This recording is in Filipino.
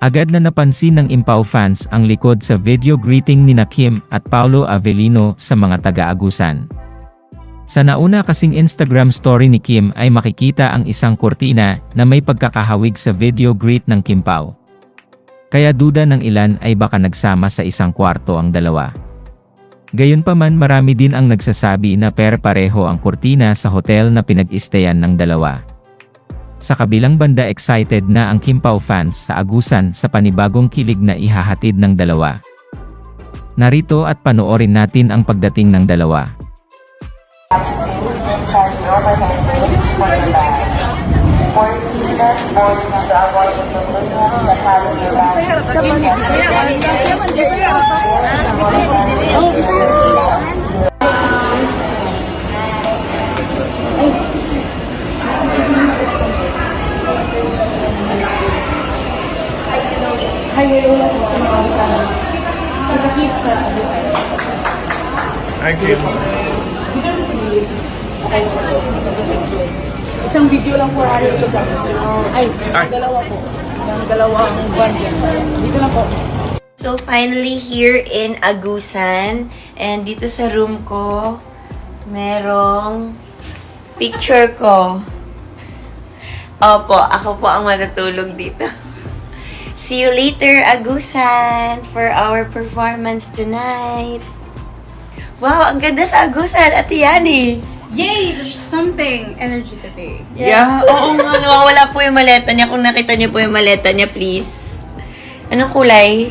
Agad na napansin ng Impao fans ang likod sa video greeting ni Kim at Paulo Avellino sa mga taga-agusan. Sa nauna kasing Instagram story ni Kim ay makikita ang isang kurtina na may pagkakahawig sa video greet ng Kim Pao. Kaya duda ng ilan ay baka nagsama sa isang kwarto ang dalawa. Gayunpaman marami din ang nagsasabi na per-pareho ang kurtina sa hotel na pinag-istayan ng dalawa. Sa kabilang banda excited na ang Kim Pao fans sa agusan sa panibagong kilig na ihahatid ng dalawa. Narito at panoorin natin ang pagdating ng dalawa. Thank you. Isang video lang po ayaw ito sa akin. Ay, Ay. dalawa po. Yung dalawang van dyan. Dito lang po. So, finally here in Agusan. And dito sa room ko, merong picture ko. Opo, ako po ang matutulog dito. See you later, Agusan, for our performance tonight. Wow, ang ganda sa Agusan, Ate Yani. Yay! There's something energy today. Yeah, oo nga, nawawala po yung maleta niya. Kung nakita niyo po yung maleta niya, please. Anong kulay?